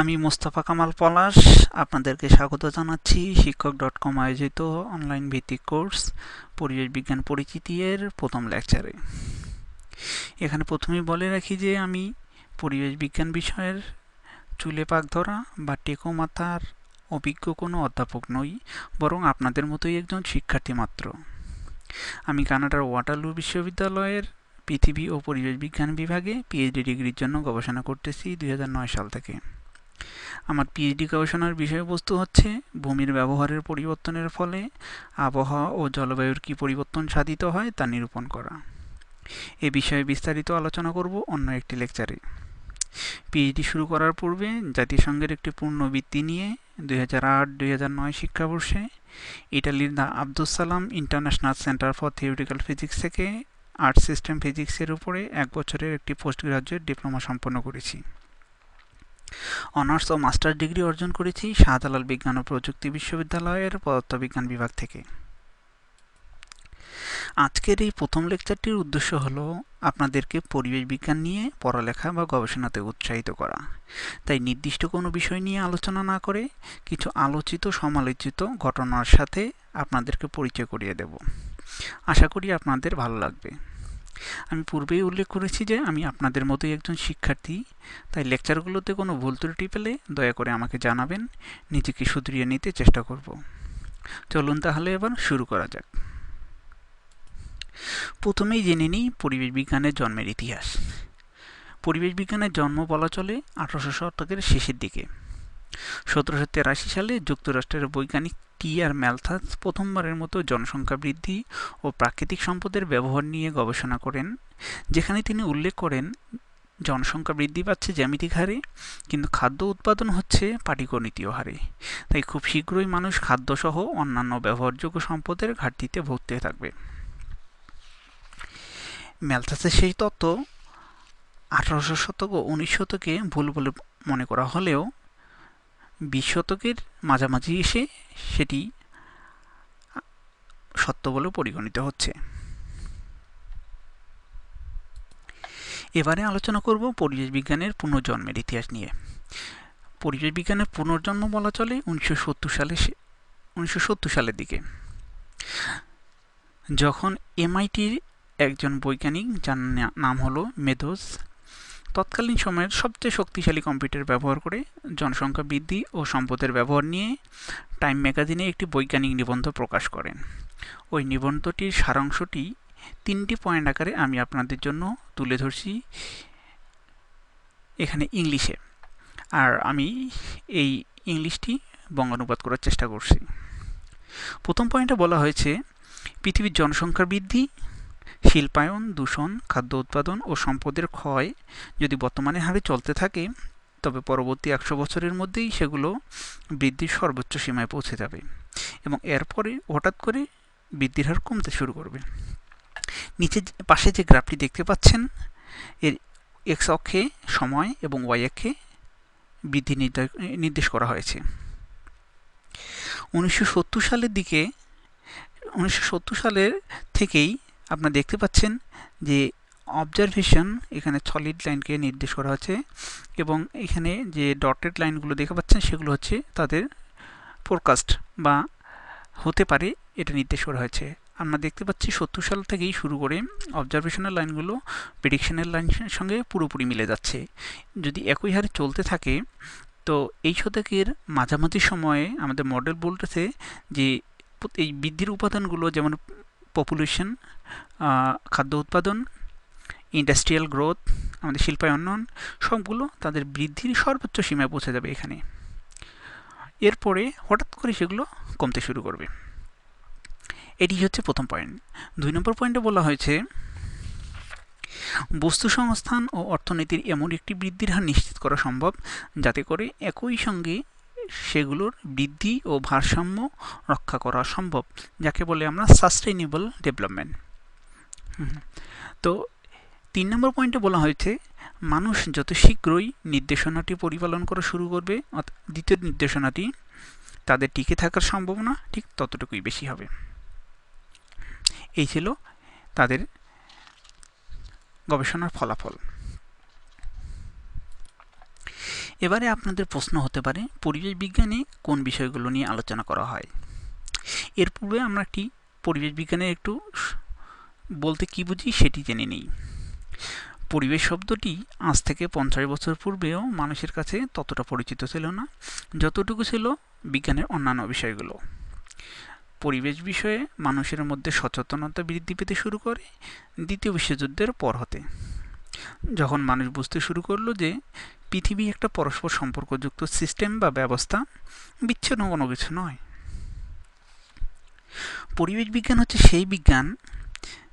আমি মোস্তফা কামাল পলাশ, আপনাদেরকে স্বাগত জানাচ্ছি। শিক্ষক ডট কম আয়োজিত অনলাইন ভিত্তিক কোর্স পরিবেশ বিজ্ঞান পরিচিতি এর প্রথম লেকচারে এখানে প্রথমেই বলে রাখি যে, আমি পরিবেশ বিজ্ঞান বিষয়ের চুলে পাক ধরা বা টেকো মাথার অভিজ্ঞ কোনো অধ্যাপক নই, বরং আপনাদের মতোই একজন শিক্ষার্থী মাত্র। আমি কানাডার ওয়াটারলু বিশ্ববিদ্যালয়ের পৃথিবী ও পরিবেশ বিজ্ঞান বিভাগে পিএইচডি ডিগ্রির জন্য গবেষণা করতেছি দু হাজার নয় সাল থেকে। আমার পিএইচডি গবেষণার বিষয়বস্তু হচ্ছে ভূমির ব্যবহারের পরিবর্তনের ফলে আবহাওয়া ও জলবায়ুর কী পরিবর্তন সাধিত হয় তা নিরূপণ করা। এ বিষয়ে বিস্তারিত আলোচনা করব অন্য একটি লেকচারে পিএইচডি শুরু করার পূর্বে জাতিসংঘের একটি পূর্ণবৃত্তি নিয়ে দুই হাজার আট, দুই হাজার নয় শিক্ষাবর্ষে ইটালির the Abdul Salam international centre for theoretical physics থেকে আর্ট সিস্টেম ফিজিক্সের উপরে এক বছরের একটি পোস্ট গ্রাজুয়েট ডিপ্লোমা সম্পন্ন করেছি। অনার্স ও মাস্টার ডিগ্রি অর্জন করেছি শাহজালাল বিজ্ঞান ও প্রযুক্তি বিশ্ববিদ্যালয়ের পদার্থবিজ্ঞান বিভাগ থেকে। আজকের এই প্রথম লেকচারটির উদ্দেশ্য হল আপনাদেরকে পরিবেশ বিজ্ঞান নিয়ে পড়ালেখা বা গবেষণাতে উৎসাহিত করা। তাই নির্দিষ্ট কোনো বিষয় নিয়ে আলোচনা না করে কিছু আলোচিত, সমালোচিত ঘটনার সাথে আপনাদেরকে পরিচয় করিয়ে দেব। আশা করি আপনাদের ভালো লাগবে। আমি পূর্বেই উল্লেখ করেছি যে আমি আপনাদের মতোই একজন শিক্ষার্থী। তাই লেকচারগুলোতে কোনো ভুল ত্রুটি পেলে দয়া করে আমাকে জানাবেন। নিজেকে শুধরিয়ে নিতে চেষ্টা করব। চলুন তাহলে এবার শুরু করা যাক। প্রথমেই জেনে নিই পরিবেশ বিজ্ঞানের জন্মের ইতিহাস। পরিবেশ বিজ্ঞানের জন্ম বলা চলে আঠারোশো শতকের শেষের দিকে। সতেরোশো তেরাশি সালে যুক্তরাষ্ট্রের বৈজ্ঞানিক টি আর ম্যালথাস প্রথমবারের মতো জনসংখ্যা বৃদ্ধি ও প্রাকৃতিক সম্পদের ব্যবহার নিয়ে গবেষণা করেন, যেখানে তিনি উল্লেখ করেন, জনসংখ্যা বৃদ্ধি পাচ্ছে জ্যামিতিক হারে, কিন্তু খাদ্য উৎপাদন হচ্ছে পাটিগণিতীয় হারে। তাই খুব শীঘ্রই মানুষ খাদ্যসহ অন্যান্য ব্যবহারযোগ্য সম্পদের ঘাটতিতে ভুগতে থাকবে। ম্যালথাসের সেই তত্ত্ব আঠারোশো শতক ও উনিশ শতকে ভুল বলে মনে করা হলেও বিশ শতকের মাঝামাঝি এসে সেটি সত্য বলে পরিগণিত হচ্ছে। এবারে আলোচনা করব পরিবেশ বিজ্ঞানের পুনর্জন্মের ইতিহাস নিয়ে। পরিবেশ বিজ্ঞানের পুনর্জন্ম বলা চলে উনিশশো সত্তর সালে উনিশশো সত্তর সালের দিকে। যখন এমআইটির একজন বৈজ্ঞানিক, যার নাম হলো মেধোস তৎকালীন সময়ের সবচেয়ে শক্তিশালী কম্পিউটার ব্যবহার করে জনসংখ্যা বৃদ্ধি ও সম্পদের ব্যবহার নিয়ে টাইম ম্যাগাজিনে একটি বৈজ্ঞানিক নিবন্ধ প্রকাশ করেন। ওই নিবন্ধটির সারাংশটি তিনটি পয়েন্ট আকারে আমি আপনাদের জন্য তুলে ধরছি এখানে ইংলিশে। আর আমি এই ইংলিশটি বঙ্গানুবাদ করার চেষ্টা করছি। প্রথম পয়েন্টে বলা হয়েছে, পৃথিবীর জনসংখ্যা বৃদ্ধি শিল্পায়ন, দূষণ, খাদ্য উৎপাদন ও সম্পদের ক্ষয় যদি বর্তমানে হারে চলতে থাকে, তবে পরবর্তী একশো বছরের মধ্যেই সেগুলো বৃদ্ধির সর্বোচ্চ সীমায় পৌঁছে যাবে এবং এরপরে হঠাৎ করে বৃদ্ধির হার কমতে শুরু করবে। নিচে পাশে যে গ্রাফটি দেখতে পাচ্ছেন, এর এক্স অক্ষে সময় এবং ওয়াই অক্ষে বৃদ্ধি নির্দেশ করা হয়েছে। উনিশশো সত্তর সালের দিকে, উনিশশো সত্তর সালের থেকেই আপনারা দেখতে পাচ্ছেন যে অবজারভেশন এখানে সলিড লাইনকে নির্দেশ করা হচ্ছে এবং এখানে যে ডটেড লাইনগুলো দেখতে পাচ্ছেন সেগুলো হচ্ছে তাদের ফোরকাস্ট বা হতে পারে এটা নির্দেশ করা হয়েছে। আমরা দেখতে পাচ্ছি সত্তর সাল থেকেই শুরু করে অবজারভেশনের লাইনগুলো প্রেডিকশনের লাইনের সঙ্গে পুরোপুরি মিলে যাচ্ছে। যদি একই হারে চলতে থাকে, তো এই শতকের মাঝামাঝি সময়ে আমাদের মডেল বলতেছে যে এই বৃদ্ধির উপাদানগুলো যেমন পপুলেশন খাদ্য উৎপাদন ইন্ডাস্ট্রিয়াল গ্রোথ আমাদের শিল্পায়ন সবগুলো তাদের বৃদ্ধির সর্বোচ্চ সীমায় পৌঁছে যাবে এখানে। এরপরে হঠাৎ করে সেগুলো কমতে শুরু করবে। এটি হচ্ছে প্রথম পয়েন্ট দুই নম্বর পয়েন্টে বলা হয়েছে, বস্তু সংস্থান ও অর্থনীতির এমন একটি বৃদ্ধির হার নিশ্চিত করা সম্ভব, যাতে করে একই সঙ্গে সেগুলোর বৃদ্ধি ও ভারসাম্য রক্ষা করা সম্ভব, যাকে বলে আমরা সাস্টেইনেবল ডেভেলপমেন্ট তো তিন নম্বর পয়েন্টে বলা হয়েছে, মানুষ যত শীঘ্রই নির্দেশনাটি পরিপালন করা শুরু করবে দ্বিতীয় নির্দেশনাটি তাদের টিকে থাকার সম্ভাবনা ঠিক ততটুকুই বেশি হবে। এই ছিল তাদের গবেষণার ফলাফল। এবারে আপনাদের প্রশ্ন হতে পারে, পরিবেশ বিজ্ঞানে কোন বিষয়গুলো নিয়ে আলোচনা করা হয়? এর পূর্বে আমরা একটি পরিবেশ বিজ্ঞানের একটু বলতে কি বুঝি সেটি জেনে নিই। পরিবেশ শব্দটি আজ থেকে পঞ্চাশ বছর পূর্বেও মানুষের কাছে ততটা পরিচিত ছিল না, যতটুকু ছিল বিজ্ঞানের অন্যান্য বিষয়গুলো। পরিবেশ বিষয়ে মানুষের মধ্যে সচেতনতা বৃদ্ধি পেতে শুরু করে দ্বিতীয় বিশ্বযুদ্ধের পর হতে। যখন মানুষ বুঝতে শুরু করল যে পৃথিবী একটা পরস্পর সম্পর্কযুক্ত সিস্টেম বা ব্যবস্থা, বিচ্ছিন্ন কোনো কিছু নয়। পরিবেশ বিজ্ঞান হচ্ছে সেই বিজ্ঞান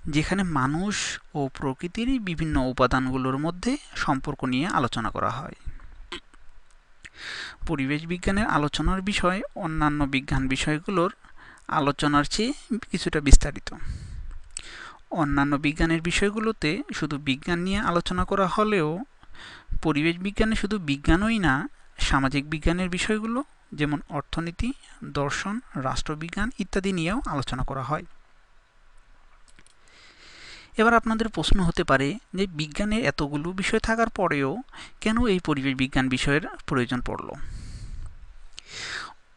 যেখানে মানুষ ও প্রকৃতির বিভিন্ন উপাদানগুলোর মধ্যে সম্পর্ক নিয়ে আলোচনা করা হয়। পরিবেশ বিজ্ঞানের আলোচনার বিষয়, অন্যান্য বিজ্ঞান বিষয়গুলোর আলোচনার চেয়ে কিছুটা বিস্তারিত। অন্যান্য বিজ্ঞানের বিষয়গুলোতে শুধু বিজ্ঞান নিয়ে আলোচনা করা হলেও পরিবেশ বিজ্ঞানে শুধু বিজ্ঞানই না, সামাজিক বিজ্ঞানের বিষয়গুলো, যেমন অর্থনীতি, দর্শন, রাষ্ট্রবিজ্ঞান ইত্যাদি নিয়েও আলোচনা করা হয়। এবার আপনাদের প্রশ্ন হতে পারে যে বিজ্ঞানে এতগুলো বিষয় থাকার পরেও কেন এই পরিবেশ বিজ্ঞান বিষয়ের প্রয়োজন পড়ল?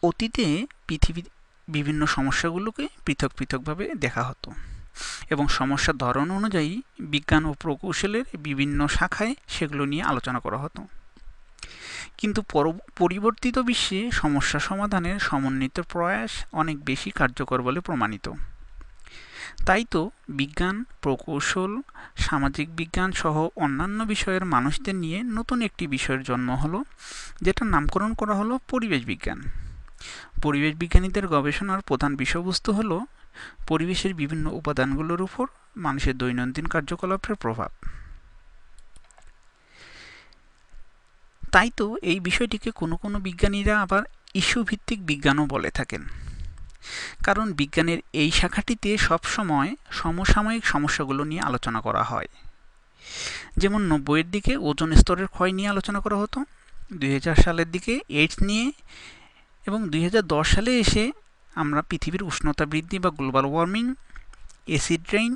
অতীতে পৃথিবীর বিভিন্ন সমস্যাগুলোকে পৃথক পৃথকভাবে দেখা হতো। এবং সমস্যার ধরন অনুযায়ী বিজ্ঞান ও প্রকৌশলের বিভিন্ন শাখায় সেগুলো নিয়ে আলোচনা করা হতো। কিন্তু পরিবর্তিত বিশ্বে সমস্যা সমাধানের সমন্বিত প্রয়াস অনেক বেশি কার্যকর বলে প্রমাণিত। তাই তো বিজ্ঞান, প্রকৌশল, সামাজিক বিজ্ঞান সহ অন্যান্য বিষয়ের মানুষদের নিয়ে নতুন একটি বিষয়ের জন্ম হলো, যেটার নামকরণ করা হলো পরিবেশ বিজ্ঞান। পরিবেশ বিজ্ঞানীদের গবেষণার প্রধান বিষয়বস্তু হল পরিবেশের বিভিন্ন উপাদানগুলোর উপর মানুষের দৈনন্দিন কার্যকলাপের প্রভাব। তাই তো এই বিষয়টিকে কোনো কোনো বিজ্ঞানীরা আবার ইস্যু ভিত্তিক বিজ্ঞানও বলে থাকেন। কারণ বিজ্ঞানের এই শাখাটিতে সবসময় সমসাময়িক সমস্যাগুলো নিয়ে আলোচনা করা হয়। যেমন নব্বইয়ের দিকে ওজন স্তরের ক্ষয় নিয়ে আলোচনা করা হতো, দুই হাজার সালের দিকে এইডস নিয়ে এবং দুই হাজার দশ সালে এসে আমরা পৃথিবীর উষ্ণতা বৃদ্ধি বা গ্লোবাল ওয়ার্মিং এসিড রেইন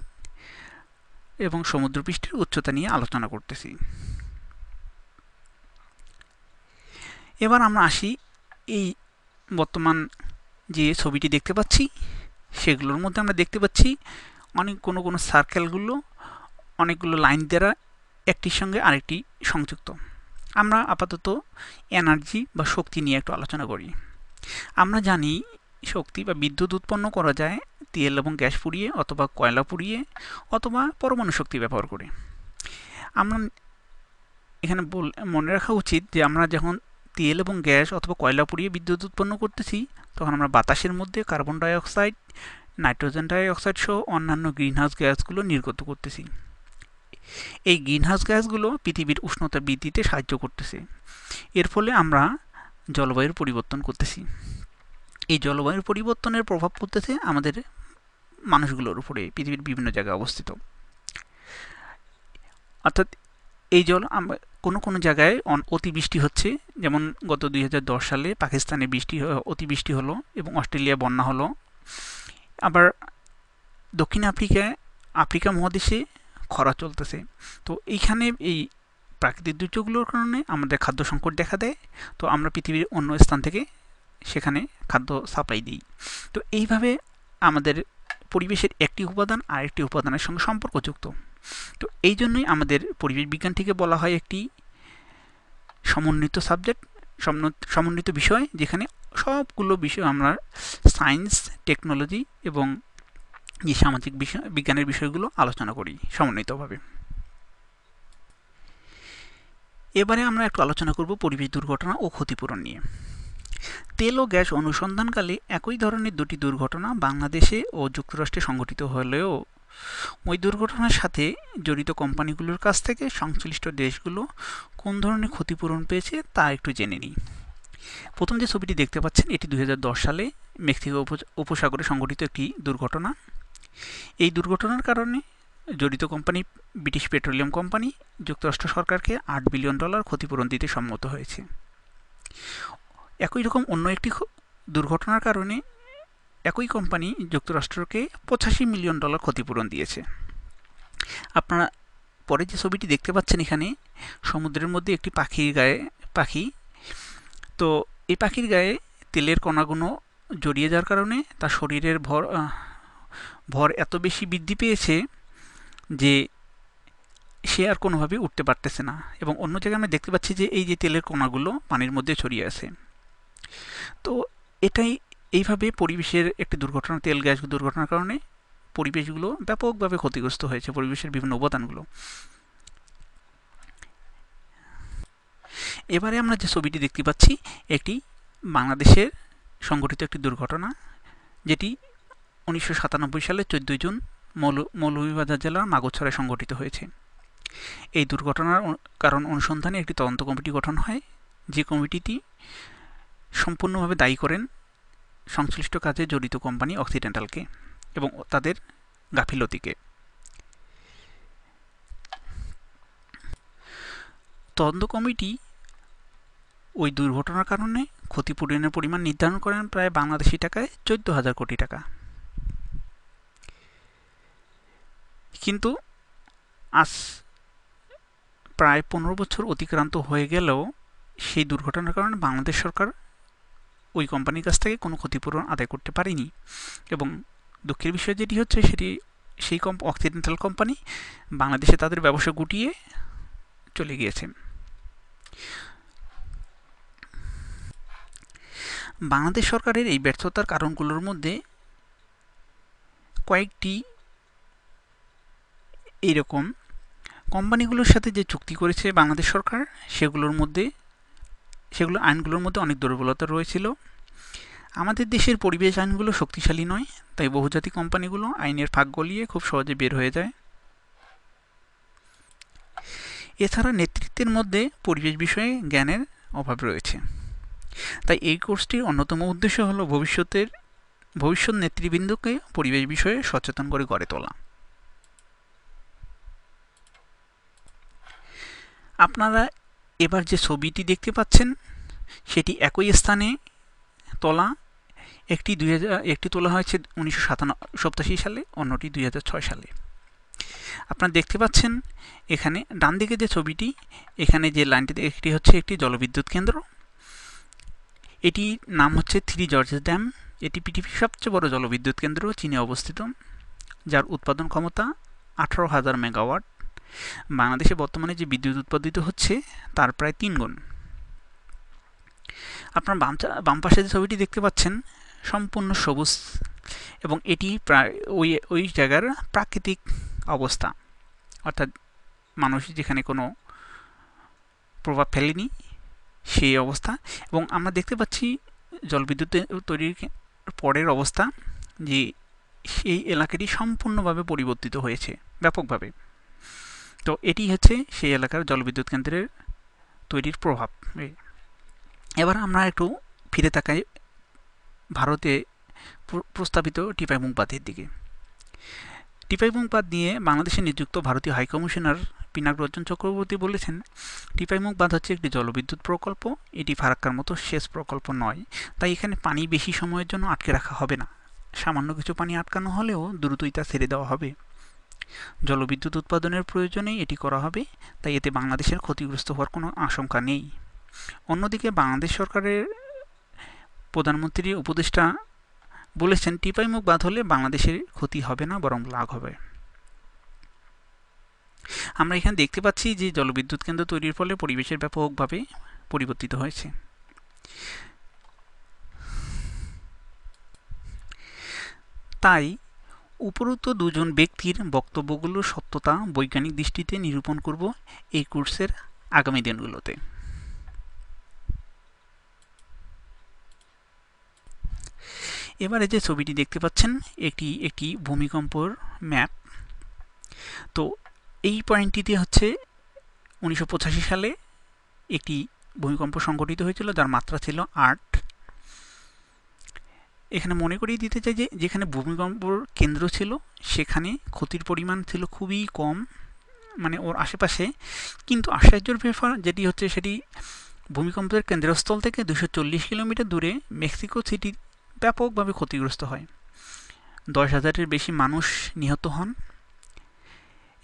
এবং সমুদ্রপৃষ্ঠের উচ্চতা নিয়ে আলোচনা করতেছি। এবার আমরা আসি এই বর্তমান যে ছবিটি দেখতে পাচ্ছি, সেগুলোর মধ্যে আমরা দেখতে পাচ্ছি অনেক কোনো কোনো সার্কেলগুলো অনেকগুলো লাইন দ্বারা একটির সঙ্গে আরেকটি সংযুক্ত। আমরা আপাতত এনার্জি বা শক্তি নিয়ে একটু আলোচনা করি। আমরা জানি শক্তি বা বিদ্যুৎ উৎপন্ন করা যায় তেল এবং গ্যাস পুড়িয়ে অথবা কয়লা পুড়িয়ে অথবা পরমাণু শক্তি ব্যবহার করে। আমরা এখানে বল, মনে রাখা উচিত যে আমরা যখন তেল এবং গ্যাস অথবা কয়লা পুড়িয়ে বিদ্যুৎ উৎপন্ন করতেছি, তখন আমরা বাতাসের মধ্যে কার্বন ডাইঅক্সাইড, নাইট্রোজেন ডাইঅক্সাইড সহ অন্যান্য গ্রিনহাউস গ্যাসগুলো নির্গত করতেছি। এই গ্রিনহাউস গ্যাসগুলো পৃথিবীর উষ্ণতা বৃদ্ধিতে সাহায্য করতেছে। এর ফলে আমরা জলবায়ুর পরিবর্তন করতেছি। এই জলবায়ুর পরিবর্তনের প্রভাব পড়তেছে আমাদের মানুষগুলোর উপরে, পৃথিবীর বিভিন্ন জায়গায় অবস্থিত। অর্থাৎ এই জল কোনো কোনো জায়গায় অতিবৃষ্টি হচ্ছে। যেমন গত দুই হাজার দশ সালে পাকিস্তানে বৃষ্টি অতিবৃষ্টি হলো এবং অস্ট্রেলিয়া বন্যা হলো। আবার দক্ষিণ আফ্রিকায়, আফ্রিকা মহাদেশে খরা চলতেছে। তো এইখানে এই প্রাকৃতিক দুর্যোগগুলোর কারণে আমাদের খাদ্য সংকট দেখা দেয়। তো আমরা পৃথিবীর অন্য স্থান থেকে সেখানে খাদ্য সাপ্লাই দিই। তো এইভাবে আমাদের পরিবেশের একটি উপাদান আরেকটি উপাদানের সঙ্গে সম্পর্কযুক্ত। তো এই জন্যই আমাদের পরিবেশ বিজ্ঞানটিকে বলা হয় একটি সমন্বিত সাবজেক্ট সমন্বিত বিষয়, যেখানে সবগুলো বিষয় আমরা সায়েন্স টেকনোলজি এবং যে সামাজিক বিষয়, বিজ্ঞানের বিষয়গুলো আলোচনা করি সমন্বিতভাবে। এবারে আমরা একটু আলোচনা করব পরিবেশ দুর্ঘটনা ও ক্ষতিপূরণ নিয়ে। তেল ও গ্যাস অনুসন্ধানকালে একই ধরনের দুটি দুর্ঘটনা বাংলাদেশে ও যুক্তরাষ্ট্রে সংঘটিত হলেও ওই দুর্ঘটনার সাথে জড়িত কোম্পানিগুলোর কাছ থেকে সংশ্লিষ্ট দেশগুলো কোন ধরনের ক্ষতিপূরণ পেয়েছে তা একটু জেনে নিই। প্রথম যে ছবিটি দেখতে পাচ্ছেন, এটি দুই হাজার দশ সালে মেক্সিকো উপসাগরে সংঘটিত একটি দুর্ঘটনা। এই দুর্ঘটনার কারণে জড়িত কোম্পানি ব্রিটিশ পেট্রোলিয়াম কোম্পানি যুক্তরাষ্ট্র সরকারকে আট বিলিয়ন ডলার ক্ষতিপূরণ দিতে সম্মত হয়েছে। একই রকম অন্য একটি দুর্ঘটনার কারণে একই কোম্পানি যুক্তরাষ্ট্রকে পঁচাশি মিলিয়ন ডলার ক্ষতিপূরণ দিয়েছে। আপনারা পরে যে ছবিটি দেখতে পাচ্ছেন এখানে, সমুদ্রের মধ্যে একটি পাখির গায়ে, পাখি। তো এই পাখির গায়ে তেলের কণাগুলো জড়িয়ে যাওয়ার কারণে তার শরীরের ভর ভর এত বেশি বৃদ্ধি পেয়েছে যে সে আর কোনোভাবেই উঠতে পারতেছে না। এবং অন্য জায়গায় আমরা দেখতে পাচ্ছি যে এই যে তেলের কণাগুলো পানির মধ্যে ছড়িয়ে আছে। তো এটাই এইভাবে পরিবেশের একটি দুর্ঘটনা, তেল গ্যাস দুর্ঘটনার কারণে পরিবেশগুলো ব্যাপকভাবে ক্ষতিগ্রস্ত হয়েছে, পরিবেশের বিভিন্ন উপাদানগুলো এবারে আমরা যে ছবিটি দেখতে পাচ্ছি একটি বাংলাদেশের সংঘটিত একটি দুর্ঘটনা, যেটি উনিশশো সাতানব্বই সালে চোদ্দোই জুন মৌল, মৌলভীবাজার জেলার মাগছড়ায় সংঘটিত হয়েছে। এই দুর্ঘটনার কারণ অনুসন্ধানে একটি তদন্ত কমিটি গঠন হয়। যে কমিটিটি সম্পূর্ণভাবে দায়ী করেন সংশ্লিষ্ট কাজে জড়িত কোম্পানি অক্সিডেন্টালকে এবং তাদের গাফিলতিকে। তদন্ত কমিটি ওই দুর্ঘটনার কারণে ক্ষতিপূরণের পরিমাণ নির্ধারণ করেন প্রায় বাংলাদেশি টাকায় চোদ্দ হাজার কোটি টাকা। কিন্তু আজ প্রায় পনেরো বছর অতিক্রান্ত হয়ে গেলেও সেই দুর্ঘটনার কারণে বাংলাদেশ সরকার ওই কোম্পানির কাছ থেকে কোনো ক্ষতিপূরণ আদায় করতে পারেনি। এবং দুঃখের বিষয় যেটি হচ্ছে সেটি সেই কম অক্সিডেন্টাল কোম্পানি বাংলাদেশে তাদের ব্যবসা গুটিয়ে চলে গিয়েছে। বাংলাদেশ সরকারের এই ব্যর্থতার কারণগুলোর মধ্যে কয়েকটি এইরকম কোম্পানিগুলোর সাথে যে চুক্তি করেছে বাংলাদেশ সরকার, সেগুলোর মধ্যে সেগুলো আইনগুলোর মধ্যে অনেক দুর্বলতা রয়েছিল। আমাদের দেশের পরিবেশ আইনগুলো শক্তিশালী নয়, তাই বহুজাতিক কোম্পানিগুলো আইনের ফাঁক গলিয়ে খুব সহজে বের হয়ে যায়। এছাড়া নেতৃত্বের মধ্যে পরিবেশ বিষয়ে জ্ঞানের অভাব রয়েছে। তাই এই কোর্সটির অন্যতম উদ্দেশ্য হলো ভবিষ্যতের, ভবিষ্যৎ নেতৃবৃন্দকে পরিবেশ বিষয়ে সচেতন করে গড়ে তোলা। আপনারা এবার যে ছবিটি দেখতে পাচ্ছেন, সেটি একই স্থানে তোলা। একটি দুই হাজার, একটি তোলা হয়েছে উনিশশো সাতাশি সালে, অন্যটি দুই হাজার ছয় সালে। আপনারা দেখতে পাচ্ছেন, এখানে ডান দিকে যে ছবিটি, এখানে যে লাইনটি, একটি হচ্ছে একটি জলবিদ্যুৎ কেন্দ্র। এটি নাম হচ্ছে থ্রি জর্জেস ড্যাম। এটি পৃথিবীর সবচেয়ে বড় জলবিদ্যুৎ কেন্দ্র, চীনে অবস্থিত, যার উৎপাদন ক্ষমতা আঠারো হাজার মেগাওয়াট। বাংলাদেশে বর্তমানে যে বিদ্যুৎ উৎপাদিত হচ্ছে, তার প্রায় তিন গুণ। আপনার বাম পাশে যে ছবিটি দেখতে পাচ্ছেন, সম্পূর্ণ সবুজ এবং এটি প্রায় ওই ওই জায়গার প্রাকৃতিক অবস্থা। অর্থাৎ মানুষ যেখানে কোনো প্রভাব ফেলেনি, সেই অবস্থা। এবং আমরা দেখতে পাচ্ছি জলবিদ্যুৎ তৈরির পরের অবস্থা, যে সেই এলাকাটি সম্পূর্ণভাবে পরিবর্তিত হয়েছে, ব্যাপকভাবে। তো এটি হচ্ছে সেই এলাকার জলবিদ্যুৎ কেন্দ্রের তৈরির প্রভাব। এবার আমরা একটু ফিরে তাকাই ভারতে প্রস্তাবিত টিপাইমুং বাঁধের দিকে। টিপাইমুং বাঁধ নিয়ে বাংলাদেশে নিযুক্ত ভারতীয় হাইকমিশনার পিনাক রঞ্জন চক্রবর্তী বলেছেন টিপাইমুখ বাঁধ হচ্ছে একটি জলবিদ্যুৎ প্রকল্প। এটি ফারাক্কার মতো শেষ প্রকল্প নয়, তাই এখানে পানি বেশি সময়ের জন্য আটকে রাখা হবে না। সামান্য কিছু পানি আটকানো হলেও দ্রুতই তা ছেড়ে দেওয়া হবে। জলবিদ্যুৎ উৎপাদনের প্রয়োজনে এটি করা হবে, তাই এতে বাংলাদেশের ক্ষতিগ্রস্ত হওয়ার কোনো আশঙ্কা নেই। অন্যদিকে বাংলাদেশ সরকারের প্রধানমন্ত্রী উপদেষ্টা বলেছেন টিপাইমুখ বাঁধ হলে বাংলাদেশের ক্ষতি হবে না, বরং লাভ হবে। আমরা এখানে দেখতে পাচ্ছি যে জলবিদ্যুৎ কেন্দ্র তৈরির ফলে পরিবেশের ব্যাপকভাবে পরিবর্তিত হয়েছে। তাই উপরোক্ত দুজন ব্যক্তির বক্তব্যগুলোর সত্যতা, বৈজ্ঞানিক দৃষ্টিতে নিরূপণ করব এই কোর্সের আগামী দিনগুলোতে। এবারে যে ছবিটি দেখতে পাচ্ছেন একটি একটি ভূমিকম্পর ম্যাপ। তো এই পয়েন্টটিতে হচ্ছে উনিশশো পঁচাশি সালে একটি ভূমিকম্প সংঘটিত হয়েছিল, যার মাত্রা ছিল আট। এখানে মনে করিয়ে দিতে চাই যে, যেখানে ভূমিকম্পর কেন্দ্র ছিল, সেখানে ক্ষতির পরিমাণ ছিল খুবই কম মানে ওর আশেপাশে। কিন্তু আশ্চর্যের ব্যাপার যেটি হচ্ছে সেটি ভূমিকম্পের কেন্দ্রস্থল থেকে দুশো কিলোমিটার দূরে মেক্সিকো সিটি ব্যাপকভাবে ক্ষতিগ্রস্ত হয়। দশ হাজারের বেশি মানুষ নিহত হন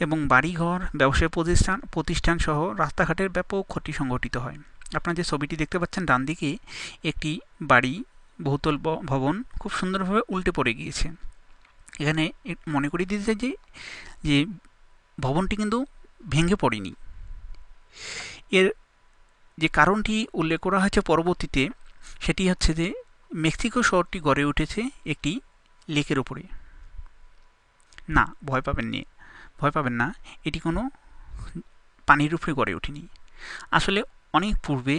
এবং বাড়িঘর, ব্যবসায় প্রতিষ্ঠান প্রতিষ্ঠান সহ রাস্তাঘাটের ব্যাপক ক্ষতি সংঘটিত হয়। আপনারা যে ছবিটি দেখতে পাচ্ছেন ডান দিকে একটি বাড়ি বহুতল ভবন খুব সুন্দরভাবে উল্টে পড়ে গিয়েছে। এখানে মনে করিয়ে দিতে চাই যে যে ভবনটি কিন্তু ভেঙে পড়েনি। এর যে কারণটি উল্লেখ করা হয়েছে পরবর্তীতে, সেটি হচ্ছে যে, মেক্সিকো শহরটি গড়ে উঠেছে একটি লেকের উপরে। না, ভয় পাবেন নি, ভয় পাবেন না, এটি কোনো পানির উপরে গড়ে ওঠেনি। আসলে অনেক পূর্বে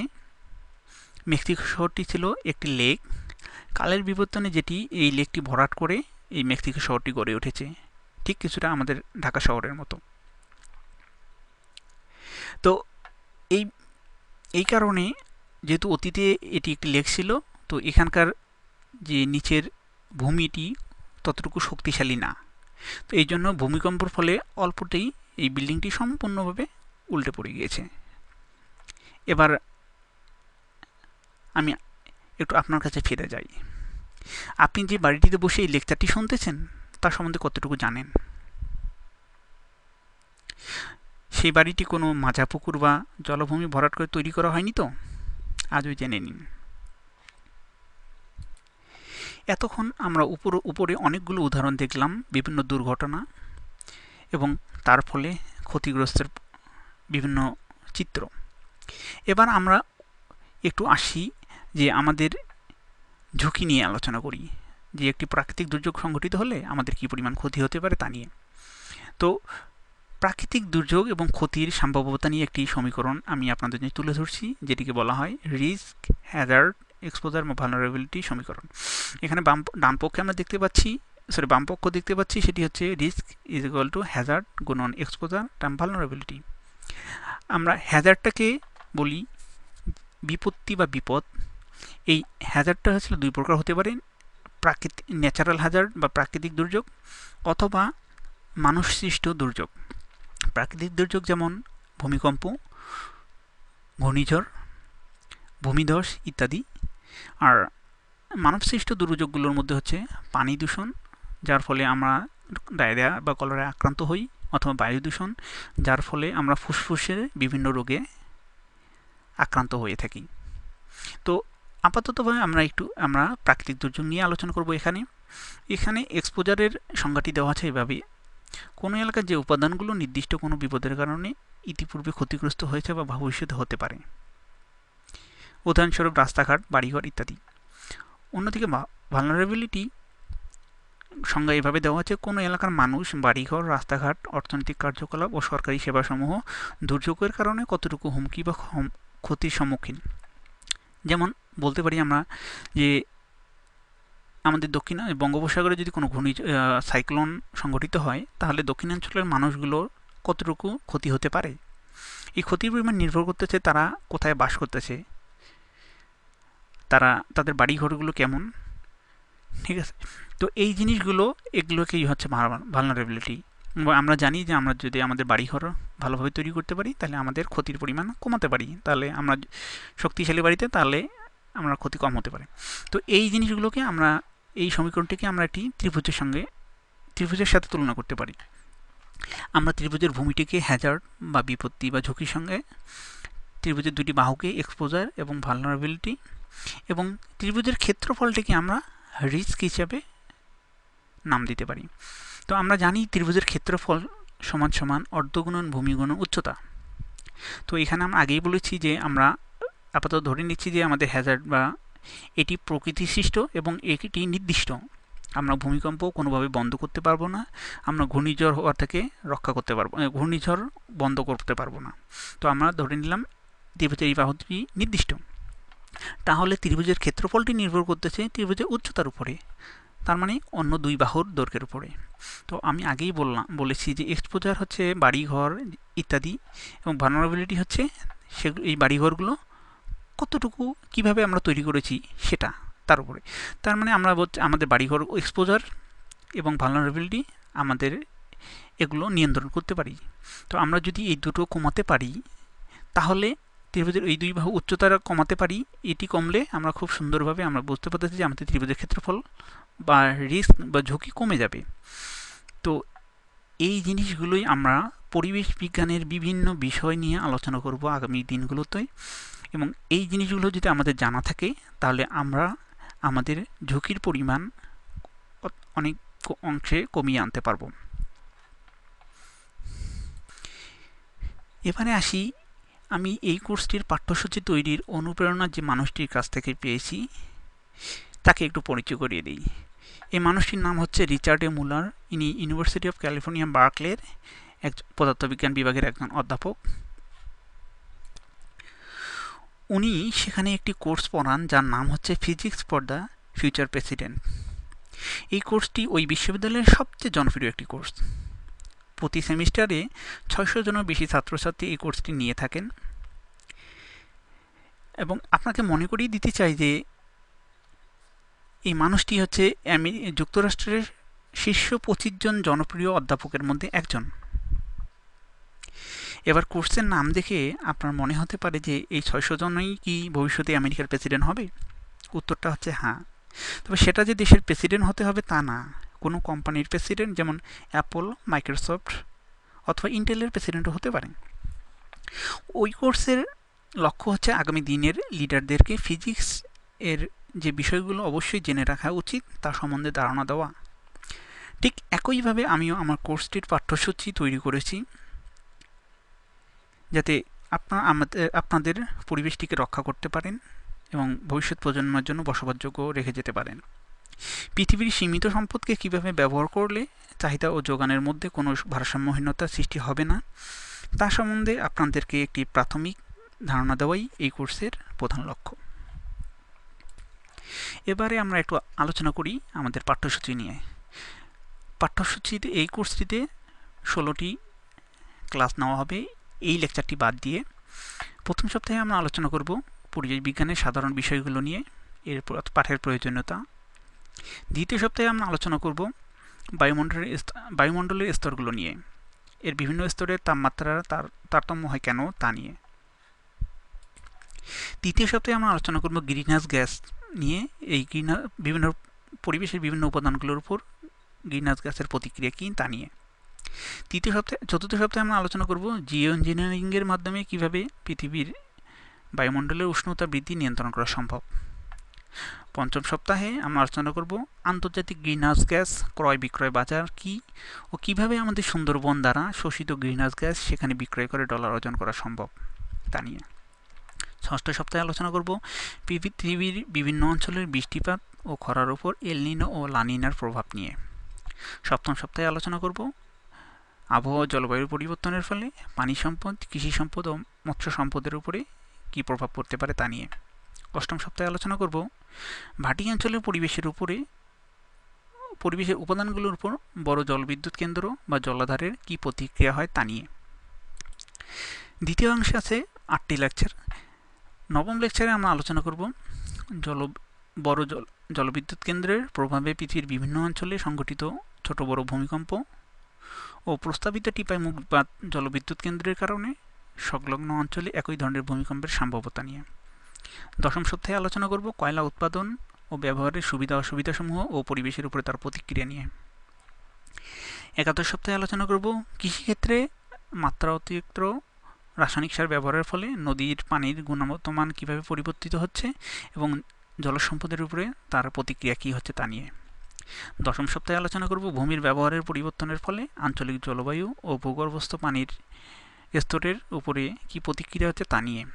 মেক্সিকো শহরটি ছিল একটি লেক কালের বিবর্তনে যেটি এই লেকটি ভরাট করে এই মেক্সিকো শহরটি গড়ে উঠেছে, ঠিক কিছুটা আমাদের ঢাকা শহরের মতো। তো এই এই কারণে যেহেতু অতীতে এটি একটি লেক ছিল, তো এখানকার যে নিচের ভূমিটি ততটুকু শক্তিশালী না। তো এই জন্য ভূমিকম্পর ফলে অল্পতেই এই বিল্ডিংটি সম্পূর্ণভাবে উল্টে পড়ে গিয়েছে। এবার আমি একটু আপনার কাছে ফিরে যাই। আপনি যে বাড়িটিতে বসে এই লেকচারটি শুনতেছেন তার সম্বন্ধে কতটুকু জানেন? সেই বাড়িটি কোনো মাজা পুকুর বা জলভূমি ভরাট করে তৈরি করা হয়নি তো? আজও জেনে নিন। এতক্ষণ আমরা উপর, উপরে অনেকগুলো উদাহরণ দেখলাম, বিভিন্ন দুর্ঘটনা এবং তার ফলে ক্ষতিগ্রস্তের বিভিন্ন চিত্র। এবার আমরা একটু আসি যে আমাদের ঝুঁকি নিয়ে আলোচনা করি, যে একটি প্রাকৃতিক দুর্যোগ সংঘটিত হলে আমাদের কী পরিমাণ ক্ষতি হতে পারে তা নিয়ে। তো প্রাকৃতিক দুর্যোগ এবং ক্ষতির সম্ভাব্যতা নিয়ে একটি সমীকরণ আমি আপনাদের জন্য তুলে ধরছি, যেটিকে বলা হয় রিস্ক হ্যাজার্ড এক্সপোজার বা ভালনারেবিলিটি সমীকরণ। এখানে বাম, ডান পক্ষে আমরা দেখতে পাচ্ছি সরি বাম পক্ষ দেখতে পাচ্ছি, সেটি হচ্ছে risk is equal to hazard গুণন এক্সপোজার টাইম ভালনারেবিলিটি আমরা হ্যাজার্ডটাকে বলি বিপত্তি বা বিপদ এই হ্যাজার্ডটা হচ্ছে দুই প্রকার হতে পারে প্রাকৃতিক ন্যাচারাল হ্যাজার্ড বা প্রাকৃতিক দুর্যোগ অথবা মানুষ সৃষ্ট দুর্যোগ। প্রাকৃতিক দুর্যোগ যেমন ভূমিকম্প, ঘূর্ণিঝড়, ভূমিধস ইত্যাদি। আর মানবসৃষ্ট দুর্যোগগুলোর মধ্যে হচ্ছে পানি দূষণ, যার ফলে আমরা ডায়রিয়া বা কলরায় আক্রান্ত হই, অথবা বায়ু দূষণ, যার ফলে আমরা ফুসফুসের বিভিন্ন রোগে আক্রান্ত হয়ে থাকি। তো আপাততভাবে আমরা একটু, আমরা প্রাকৃতিক দুর্যোগ নিয়ে আলোচনা করব এখানে। এখানে এক্সপোজারের সংজ্ঞাটি দেওয়া আছে এভাবে কোনো এলাকার যে উপাদানগুলো নির্দিষ্ট কোনো বিপদের কারণে ইতিপূর্বে ক্ষতিগ্রস্ত হয়েছে বা ভবিষ্যতে হতে পারে। উদাহরণস্বরূপ রাস্তাঘাট, বাড়িঘর ইত্যাদি। অন্যদিকে ভালনারেবিলিটি সংজ্ঞা এভাবে দেওয়া আছে, কোনো এলাকার মানুষ বাড়িঘর, রাস্তাঘাট, অর্থনৈতিক কার্যকলাপ ও সরকারি সেবাসমূহ দুর্যোগের কারণে কতটুকু হুমকি বা ক্ষতির সম্মুখীন। যেমন বলতে পারি আমরা যে আমাদের দক্ষিণ বঙ্গোপসাগরে যদি কোনো ঘূর্ণি সাইক্লোন সংঘটিত হয়, তাহলে দক্ষিণাঞ্চলের মানুষগুলোর কতটুকু ক্ষতি হতে পারে? এই ক্ষতির পরিমাণ নির্ভর করতেছে তারা কোথায় বাস করতেছে। তারা, তাদের বাড়িঘরগুলো কেমন? ঠিক আছে? তো এই জিনিসগুলো এগুলোকেই হচ্ছে ভালনারেবিলিটি আমরা জানি যে আমরা যদি আমাদের বাড়িঘর ভালোভাবে তৈরি করতে পারি, তাহলে আমাদের ক্ষতির পরিমাণ কমাতে পারি। তাহলে আমরা শক্তিশালী বাড়িতে তাহলে আমরা ক্ষতি কম হতে পারে। তো এই জিনিসগুলোকে আমরা, এই সমীকরণটিকে আমরা একটি ত্রিভুজের সঙ্গে, ত্রিভুজের সাথে তুলনা করতে পারি। আমরা ত্রিভুজের ভূমিটিকে হ্যাজার্ড বা বিপত্তি বা ঝুঁকির সঙ্গে, ত্রিভুজের দুটি বাহুকে এক্সপোজার এবং ভালনারেবিলিটি এবং ত্রিভুজের ক্ষেত্রফলটিকে আমরা রিস্ক হিসাবে নাম দিতে পারি। তো আমরা জানি ত্রিভুজের ক্ষেত্রফল সমান সমান অর্ধগুণন ভূমিগুণন উচ্চতা। তো এখানে আমরা আগেই বলেছি যে আমরা আপাতত ধরে নিচ্ছি যে আমাদের হ্যাজার্ড বা এটি প্রকৃতি সৃষ্ট এবং এটি নির্দিষ্ট। আমরা ভূমিকম্প কোনোভাবে বন্ধ করতে পারব না, আমরা ঘূর্ণিঝড় হওয়া থেকে রক্ষা করতে পারব ঘূর্ণিঝড় বন্ধ করতে পারব না। তো আমরা ধরে নিলাম ত্রিভুজের এই বাহুটি নির্দিষ্ট। তাহলে ত্রিভুজের ক্ষেত্রফলটি নির্ভর করতেছে ত্রিভুজের উচ্চতার উপরে। তার মানে অন্য দুই বাহুর দৈর্ঘ্যের উপরে। তো আমি আগেই বললাম বলেছি যে এক্সপোজার হচ্ছে বাড়িঘর ইত্যাদি এবং ভার্নারেবিলিটি হচ্ছে সেগুলো এই বাড়িঘরগুলো কতটুকু, কীভাবে আমরা তৈরি করেছি সেটা তার উপরে। তার মানে আমরা আমাদের বাড়িঘর এক্সপোজার এবং ভালনারেবিলিটি আমাদের এগুলো নিয়ন্ত্রণ করতে পারি। তো আমরা যদি এই দুটো কমাতে পারি, তাহলে ত্রিভুজের এই দুই বাহু উচ্চতাটা কমাতে পারি, এটি কমলে আমরা খুব সুন্দরভাবে আমরা বুঝতে পারতেছি যে আমাদের ত্রিভুজের ক্ষেত্রফল বা রিস্ক বা ঝুঁকি কমে যাবে। তো এই জিনিসগুলোই আমরা পরিবেশ বিজ্ঞানের বিভিন্ন বিষয় নিয়ে আলোচনা করব আগামী দিনগুলোতে এবং এই জিনিসগুলো যদি আমাদের জানা থাকে, তাহলে আমরা আমাদের ঝুঁকির পরিমাণ অনেক অংশে কমিয়ে আনতে পারব। এবারে আসি আমি এই কোর্সটির পাঠ্যসূচি তৈরির অনুপ্রেরণা যে মানুষটির কাছ থেকে পেয়েছি, তাকে একটু পরিচয় করিয়ে দিই। এই মানুষটির নাম হচ্ছে রিচার্ড এ মুলার। ইনি ইউনিভার্সিটি অফ ক্যালিফোর্নিয়া বার্কলের এক পদার্থবিজ্ঞান বিভাগের একজন অধ্যাপক। উনি সেখানে একটি কোর্স পড়ান, যার নাম হচ্ছে physics for the future president. এই কোর্সটি ওই বিশ্ববিদ্যালয়ের সবচেয়ে জনপ্রিয় একটি কোর্স। প্রতি সেমিস্টারে ছয়শো জনের বেশি ছাত্রছাত্রী এই কোর্সটি নিয়ে থাকেন। এবং আপনাকে মনে করিয়ে দিতে চাই যে, এই মানুষটি হচ্ছে যুক্তরাষ্ট্রের শীর্ষ পঁচিশ জন জনপ্রিয় অধ্যাপকের মধ্যে একজন। এবার কোর্সের নাম দেখে আপনার মনে হতে পারে যে, এই ছয়শো জনই কি ভবিষ্যতে আমেরিকার প্রেসিডেন্ট হবে? উত্তরটা হচ্ছে হ্যাঁ। তবে সেটা যে দেশের প্রেসিডেন্ট হতে হবে তা না। কোনো কোম্পানির প্রেসিডেন্ট যেমন অ্যাপল মাইক্রোসফট অথবা ইন্টেলের প্রেসিডেন্টও হতে পারেন ওই কোর্সের লক্ষ্য হচ্ছে আগামী দিনের লিডারদেরকে ফিজিক্স এর যে বিষয়গুলো অবশ্যই জেনে রাখা উচিত, তা সম্বন্ধে ধারণা দেওয়া। ঠিক একইভাবে আমিও আমার কোর্সটির পাঠ্যসূচি তৈরি করেছি। যাতে আপনার আমাদের আপনাদের পরিবেশটিকে রক্ষা করতে পারেন এবং ভবিষ্যৎ প্রজন্মের জন্য বসবাসযোগ্য রেখে যেতে পারেন। পৃথিবীর সীমিত সম্পদকে কীভাবে ব্যবহার করলে চাহিদা ও যোগানের মধ্যে কোনো ভারসাম্যহীনতার সৃষ্টি হবে না? তা সম্বন্ধে আপনাদেরকে একটি প্রাথমিক ধারণা দেওয়াই এই কোর্সের প্রধান লক্ষ্য। এবারে আমরা একটু আলোচনা করি আমাদের পাঠ্যসূচি নিয়ে। পাঠ্যসূচিতে এই কোর্সটিতে ষোলোটি ক্লাস নেওয়া হবে। এই লেকচারটি বাদ দিয়ে প্রথম সপ্তাহে আমরা আলোচনা করব পরিবেশ বিজ্ঞানের সাধারণ বিষয়গুলো নিয়ে এর পাঠের প্রয়োজনীয়তা দ্বিতীয় সপ্তাহে আমরা আলোচনা করব বায়ুমণ্ডলের বায়ুমণ্ডলের স্তরগুলো নিয়ে। এর বিভিন্ন স্তরের তাপমাত্রার তার, তারতম্য হয় কেন তা নিয়ে। তৃতীয় সপ্তাহে আমরা আলোচনা করব গ্রিনহাউস গ্যাস নিয়ে। এই গ্রিন বিভিন্ন পরিবেশের বিভিন্ন উপাদানগুলোর উপর গ্রিনহাউস গ্যাসের প্রতিক্রিয়া কী তা নিয়ে। তৃতীয় সপ্তাহে, চতুর্থ সপ্তাহে আমরা আলোচনা করব জিও ইঞ্জিনিয়ারিংয়ের মাধ্যমে কীভাবে পৃথিবীর বায়ুমণ্ডলের উষ্ণতা বৃদ্ধি নিয়ন্ত্রণ করা সম্ভব। পঞ্চম সপ্তাহে আমরা আলোচনা করব আন্তর্জাতিক গ্রিনহাউস গ্যাস ক্রয় বিক্রয় বাজার কি ও কীভাবে আমাদের সুন্দরবন দ্বারা শোষিত গ্রিনহাউস গ্যাস সেখানে বিক্রয় করে ডলার অর্জন করা সম্ভব তা নিয়ে। ষষ্ঠ সপ্তাহে আলোচনা করব পৃথিবীর বিভিন্ন অঞ্চলের বৃষ্টিপাত ও খরার উপর এলনিনো ও লানিনার প্রভাব নিয়ে। সপ্তম সপ্তাহে আলোচনা করব আবহাওয়া জলবায়ুর পরিবর্তনের ফলে পানি সম্পদ, কৃষি সম্পদ ও মৎস্য সম্পদের উপরে কী প্রভাব পড়তে পারে তা নিয়ে। অষ্টম সপ্তাহে আলোচনা করব। ভাটি অঞ্চলের পরিবেশের উপরে, পরিবেশের উপাদানগুলোর উপর বড় জলবিদ্যুৎ কেন্দ্র বা জলাধারের কী প্রতিক্রিয়া হয় তা নিয়ে। দ্বিতীয় অংশে আছে আটটি লেকচার নবম লেকচারে আমরা আলোচনা করব জল, বড় জল, জলবিদ্যুৎ কেন্দ্রের প্রভাবে পৃথিবীর বিভিন্ন অঞ্চলে সংঘটিত ছোট বড় ভূমিকম্প ও প্রস্তাবিত টিপাই মুখ বা জলবিদ্যুৎ কেন্দ্রের কারণে সংলগ্ন অঞ্চলে একই ধরনের ভূমিকম্পের সম্ভাব্যতা নিয়ে। দশম সপ্তাহে আলোচনা করব কয়লা উৎপাদন ও ব্যবহারের সুবিধা অসুবিধাসমূহ ও পরিবেশের উপরে তার প্রতিক্রিয়া নিয়ে। একাদশ সপ্তাহে আলোচনা করব কৃষিক্ষেত্রে মাত্রা অতিরিক্ত রাসায়নিক সার ব্যবহারের ফলে নদীর পানির গুণগত মান কীভাবে পরিবর্তিত হচ্ছে এবং জলসম্পদের উপরে তার প্রতিক্রিয়া কী হচ্ছে তা নিয়ে। দশম সপ্তাহে আলোচনা করব ভূমির ব্যবহারের পরিবর্তনের ফলে আঞ্চলিক জলবায়ু ও ভূগর্ভস্থ পানির স্তরের উপরে কি প্রতিক্রিয়া হচ্ছে তা নিয়ে।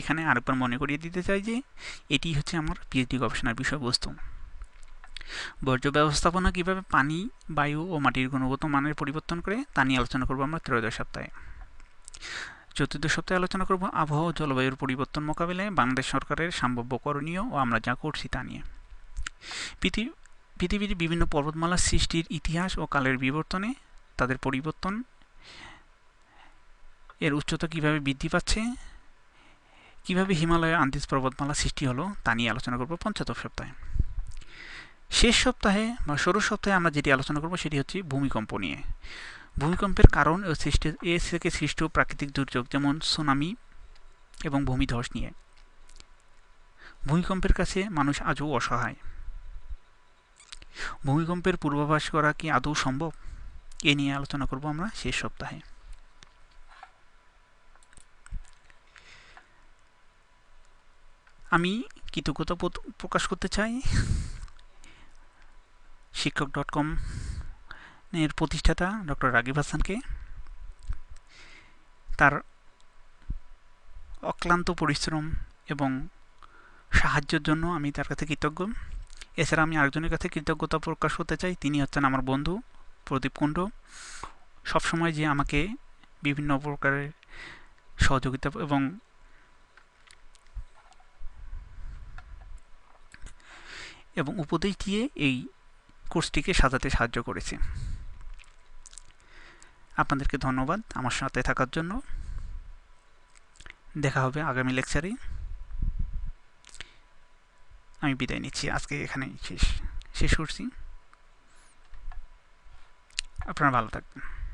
এখানে আরেকবার মনে করিয়ে দিতে চাই যে এটি হচ্ছে আমার পিএইচডি গবেষণার বিষয়বস্তু। বর্জ্য ব্যবস্থাপনা কীভাবে পানি, বায়ু ও মাটির গুণগত মানের পরিবর্তন করে তা নিয়ে আলোচনা করব আমরা ত্রয়োদশ সপ্তাহে। চতুর্থ সপ্তাহে আলোচনা করব আবহাওয়া ও জলবায়ুর পরিবর্তন মোকাবিলায় বাংলাদেশ সরকারের সম্ভাব্য করণীয় ও আমরা যা করছি তা নিয়ে। পৃথিবীর বিভিন্ন পর্বতমালার সৃষ্টির ইতিহাস ও কালের বিবর্তনে তাদের পরিবর্তন, এর উচ্চতা কীভাবে বৃদ্ধি পাচ্ছে কীভাবে হিমালয়ের আন্দিজ পর্বতমালা সৃষ্টি হলো তা নিয়ে আলোচনা করব পঞ্চদশ সপ্তাহে। শেষ সপ্তাহে বা ষোড়শ সপ্তাহে আমরা যেটি আলোচনা করব সেটি হচ্ছে ভূমিকম্প নিয়ে। ভূমিকম্পের কারণ ও সৃষ্টি, এ থেকে সৃষ্ট প্রাকৃতিক দুর্যোগ যেমন সুনামি এবং ভূমিধস নিয়ে। ভূমিকম্পের কাছে মানুষ আজও অসহায়। ভূমিকম্পের পূর্বাভাস করা কি আদৌ সম্ভব? এ নিয়ে আলোচনা করব আমরা শেষ সপ্তাহে। আমি কৃতজ্ঞতা প্রকাশ করতে চাই। শিক্ষক ডট কম এর প্রতিষ্ঠাতা ডক্টর রাগিব হাসানকে। তার অক্লান্ত পরিশ্রম এবং সাহায্যের জন্য আমি তার কাছে কৃতজ্ঞ। এছাড়া আমি আরেকজনের কাছে কৃতজ্ঞতা প্রকাশ করতে চাই। তিনি হচ্ছেন আমার বন্ধু প্রদীপ কুণ্ড। সবসময় যে আমাকে বিভিন্ন প্রকারের সহযোগিতা এবং এবং উপদেশ দিয়ে এই কোর্সটিকে সাজাতে সাহায্য করেছে। আপনাদেরকে ধন্যবাদ আমার সাথে থাকার জন্য। দেখা হবে আগামী লেকচারে। আমি বিদায় নিচ্ছি। আজকে এখানেই শেষ শেষ করছি। আপনারা ভালো থাকবেন।